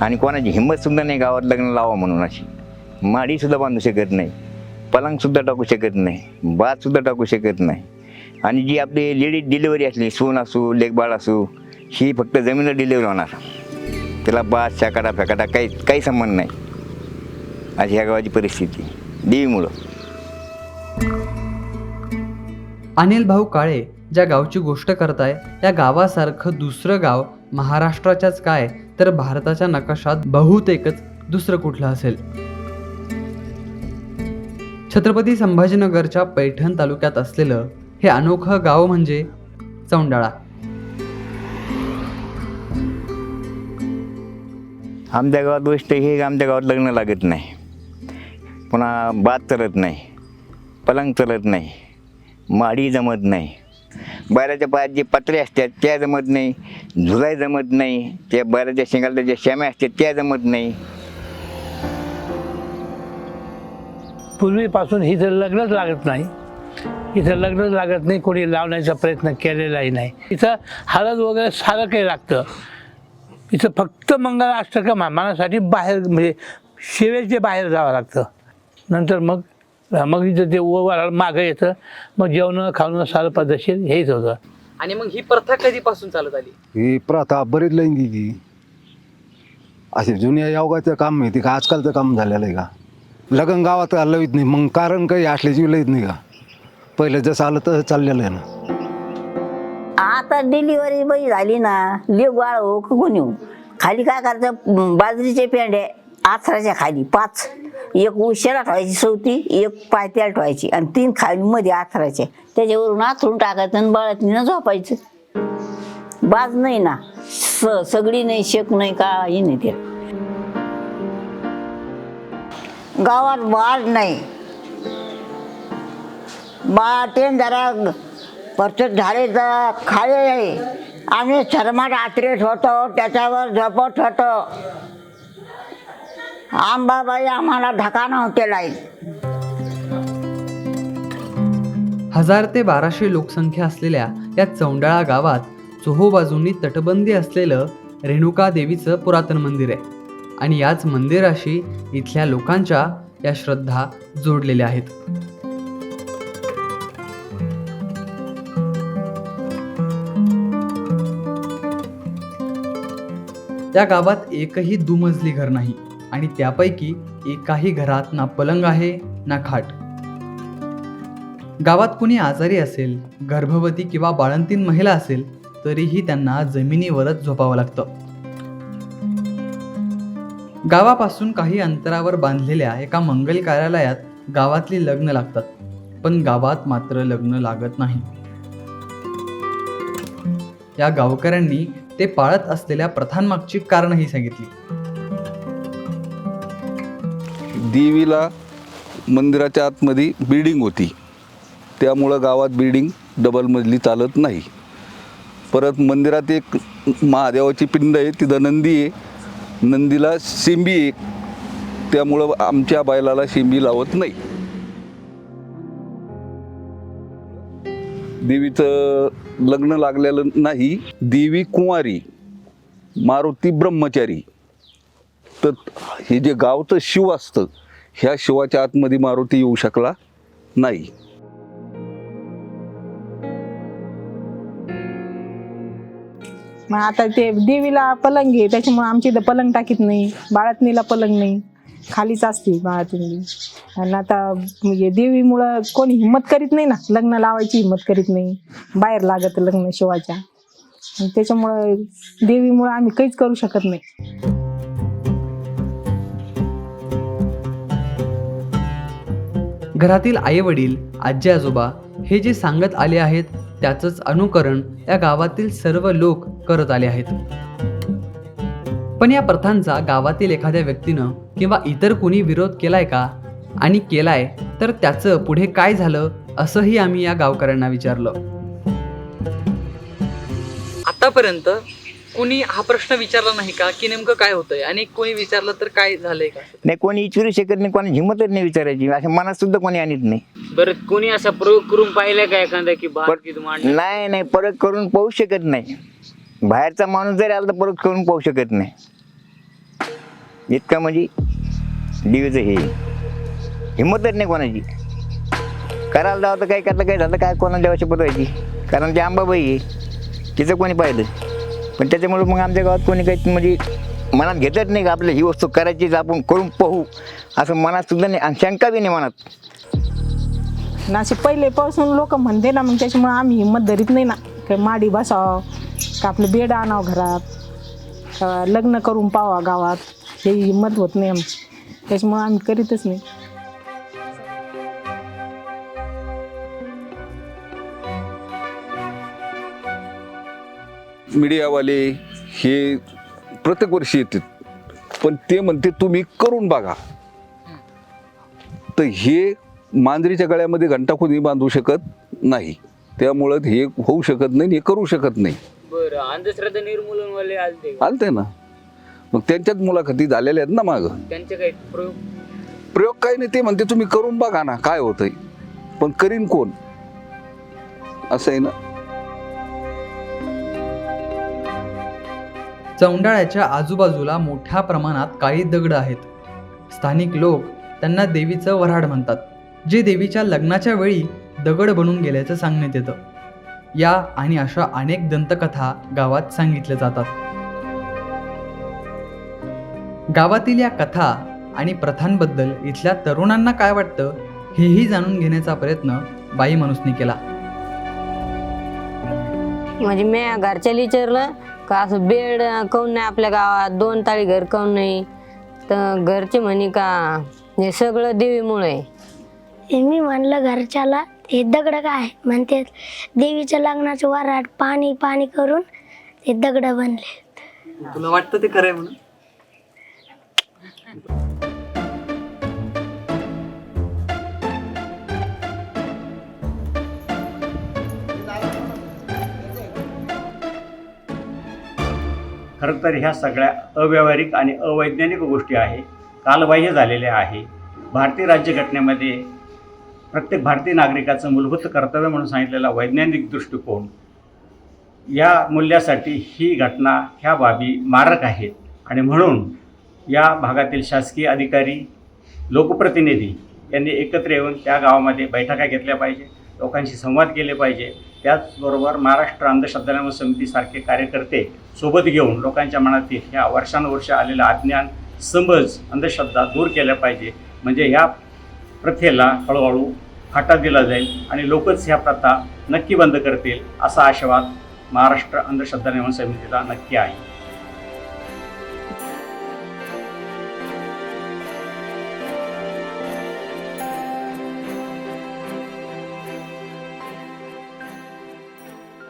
आणि कोणाची हिंमतसुद्धा नाही गावात लग्न लावा म्हणून अशी. माडीसुद्धा बांधू शकत नाही. पलंगसुद्धा टाकू शकत नाही. बातसुद्धा टाकू शकत नाही. आणि जी आपली लेडीज डिलिव्हरी असली सून असू लेकबाळ असू ही फक्त जमिनीवर डिलिव्हरी होणार. त्याला बात शाकाटा फेकाडा काही काही संबंध नाही. अशी ह्या गावाची परिस्थिती. देवीमुळं. अनिल भाऊ काळे ज्या गावची गोष्ट करताय त्या गावासारखं दुसरं गाव महाराष्ट्राच्याच काय तर भारताच्या नकाशात बहुतेकच दुसरं कुठलं असेल? छत्रपती संभाजीनगरच्या पैठण तालुक्यात असलेलं हे अनोखं गाव म्हणजे चौंडाळा. आमच्या गावात गोष्ट हे आमच्या गावात लग्न लागत नाही. पुन्हा बात चलत नाही. पलंग चलत नाही. माडी जमत नाही. बैलाच्या पायात जे पत्रे असतात त्या जमत नाही. झुलाय जमत नाही. त्या बैलाच्या शेंगाला ज्या श्याम्या असतात त्या जमत नाही. पूर्वीपासून इथं लग्नच लागत नाही. इथं लग्नच लागत नाही कोणी लावण्याचा प्रयत्न केलेलाही नाही. इथं हळद वगैरे सारं काही लागतं. इथं फक्त मंगलाष्टकं मामासाठी बाहेर म्हणजे शिवेचे बाहेर जावं लागतं. नंतर मग मग इथं ते ओवाळ मागं येतं मग जेवणं खावणं सारं पद्धतशीर हेच होतं. आणि मग ही प्रथा कधीपासून चालत आली? ही प्रथा बरीच लैंगिकी असे जुन्या योगाचं काम माहिती का आजकालचं काम झालेलं आहे का? लग्न गावात लवित नाही मग कारण काही असल्याची लईत नाही का? पहिलं जसं आलं तसं चाललेलं आहे ना. आता डिलिव्हरी बाई झाली ना लेग बाळ हो का कोणी हो खाली काय करायचं? बाजरीचे पेंडे आथराच्या खाली पाच. एक उशेला ठेवायची सवती एक पायत्याला ठेवायची आणि तीन खाली मध्ये आथरायचे. त्याच्यावरून आथरून टाकायचं आणि बाळातनं झोपायचं. बाज नाही ना. स सगळी नाही शेक नाही काही नाही ते. गावात बाळ नाही. बा ते जरा परत झाडेचं खाले आहे आम्ही शर्माट आत्रेत होतो त्याच्यावर झोपत होतो. आंबाबाई आम्हाला धका नव्हते लाईत हजार ते बाराशे लोकसंख्या असलेल्या या चौंडाळा गावात चोहोबाजूंनी तटबंदी असलेलं रेणुका देवीचं पुरातन मंदिर आहे. आणि याच मंदिराशी इथल्या लोकांच्या या श्रद्धा जोडलेल्या आहेत. या गावात एकही दुमजली घर नाही. आणि त्यापैकी एकाही घरात ना पलंग आहे ना खाट. गावात कुणी आजारी असेल गर्भवती किंवा बाळंतीन महिला असेल तरीही त्यांना जमिनीवरच झोपावं लागतं. गावापासून काही अंतरावर बांधलेल्या एका मंगल कार्यालयात गावातली लग्न लागतात पण गावात मात्र लग्न लागत नाही. या गावकऱ्यांनी ते पाळत असलेल्या प्रथांमागची कारणही सांगितली. देवीला मंदिराच्या आतमध्ये बिल्डिंग होती. त्यामुळं गावात बिल्डिंग डबल मजली चालत नाही. परत मंदिरात एक महादेवाची पिंड आहे तिथं नंदी आहे. नंदीला शिंबी आहे. त्यामुळं आमच्या बैलाला शिंबी लावत नाही. देवीचं लग्न लागलेलं नाही. देवी कुंवारी मारुती ब्रह्मचारी. तर हे जे गावचं शिव असतं ह्या शिवाच्या आतमध्ये मारुती येऊ शकला नाही. मग आता ते देवीला पलंग आहे त्याच्यामुळे आमच्या इथं पलंग टाकीत नाही बाळातणीला पलंग नाही खालीच असते बाळातणी. आणि आता म्हणजे देवीमुळं कोणी हिंमत करीत नाही ना लग्न लावायची हिंमत करीत नाही बाहेर लागत लग्न शिवाच्या. त्याच्यामुळं देवीमुळं आम्ही काहीच करू शकत नाही. घरातील आईवडील आजी आजोबा हे जे सांगत आले आहेत त्याचंच अनुकरण या गावातील सर्व लोक करत आले आहेत. पण या प्रथांचा गावातील एखाद्या व्यक्तीनं किंवा इतर कुणी विरोध केलाय का? आणि केलाय तर त्याचं पुढे काय झालं असंही आम्ही या गावकऱ्यांना विचारलं. आतापर्यंत कोणी हा प्रश्न विचारला नाही का की नेमकं काय होतंय? आणि कोणी विचारलं तर काय झालंय का? नाही कोणी विचारू शकत नाही कोणी हिंमतच नाही विचारायची. अशा मनात सुद्धा कोणी आणत नाही. बरं कोणी असा प्रयोग करून पाहिला का एखादा की नाही नाही परत करून पाहू शकत नाही. बाहेरचा माणूस जरी आला तर परत करून पाहू शकत नाही. इतका म्हणजे देवीचं हे. हिंमतच नाही कोणाची. करायला जावं तर काय करता काय झालं काय कोणाला देवाची पदवायची? कारण ते आंबाबाई आहे. तिचं कोणी पाहिलं? पण त्याच्यामुळे मग आमच्या गावात कोणी काही म्हणजे मनात घेतच नाही का आपलं ही वस्तू करायचीच आपण करून पाहू. असं मनात सुद्धा नाही आणि शंका बी नाही मनात. ना असे पहिलेपासून लोक म्हणते ना मग त्याच्यामुळे आम्ही हिंमत धरीत नाही ना. काय माडी बसावं का आपलं बेड आणावं घरात लग्न करून पावा गावात. हे हिंमत होत नाही आमची. त्याच्यामुळे आम्ही करीतच नाही. मीडियावाले हे प्रत्येक वर्षी येतात. पण ते म्हणते तुम्ही करून बघा. तर हे मांजरीच्या गळ्यामध्ये घंटा कोणी बांधू शकत नाही. त्यामुळं हे होऊ शकत नाही हे करू शकत नाही. बरं अंधश्रद्धा निर्मूलन वाले आलते ना. मग त्यांच्याच मुलाखती झालेल्या आहेत ना मागं. त्यांचे काही प्रयोग? प्रयोग काही नाही ते म्हणते तुम्ही करून बघा ना काय होतंय. पण करीन कोण? असं आहे ना. चौंडाळ्याच्या आजूबाजूला मोठ्या प्रमाणात काळी दगड आहेत. स्थानिक लोक त्यांना देवीचं वऱ्हाड म्हणतात जे देवीच्या लग्नाच्या वेळी दगड बनून गेल्याचं सांगण्यात येतं. या आणि अशा अनेक दंतकथा गावात सांगितल्या जातात. गावातील या कथा आणि प्रथांबद्दल इथल्या तरुणांना काय वाटतं हेही जाणून घेण्याचा प्रयत्न बाई माणूसनी केला. म्हणजे मी घरच्याला विचारलं का असं बेड काऊन नाही आपल्या गावात? दोन ताळी घर काऊन नाही? तर घरचे म्हणे का हे सगळं देवीमुळे. आहे. हे मी म्हणलं घरच्याला हे दगड काय? म्हणते देवीच्या लग्नाचं वराट पाणी पाणी करून ते दगड बनले. तुला वाटतं ते खरंय म्हणून? खरं तर ह्या सगळ्या अव्यावहारिक आणि अवैज्ञानिक गोष्टी आहे. कालबाह्य झालेल्या आहे. भारतीय राज्यघटनेमध्ये प्रत्येक भारतीय नागरिकाचं मूलभूत कर्तव्य म्हणून सांगितलेला वैज्ञानिक दृष्टिकोन या मूल्यासाठी ही घटना ह्या बाबी मारक आहेत. आणि म्हणून या भागातील शासकीय अधिकारी लोकप्रतिनिधी यांनी एकत्र येऊन त्या गावामध्ये बैठका घेतल्या पाहिजे लोकांशी संवाद केले पाहिजे. त्याचबरोबर महाराष्ट्र अंधश्रद्धा निर्मूलन समितीसारखे कार्यकर्ते सोबत घेऊन लोकांच्या मनातील ह्या वर्षानुवर्ष आलेलं अज्ञान समज अंधश्रद्धा दूर केल्या पाहिजे. म्हणजे ह्या प्रथेला हळूहळू फाटा दिला जाईल आणि लोकच ह्या प्रथा नक्की बंद करतील असा आशावाद महाराष्ट्र अंधश्रद्धा निर्मूलन समितीला नक्की आहे.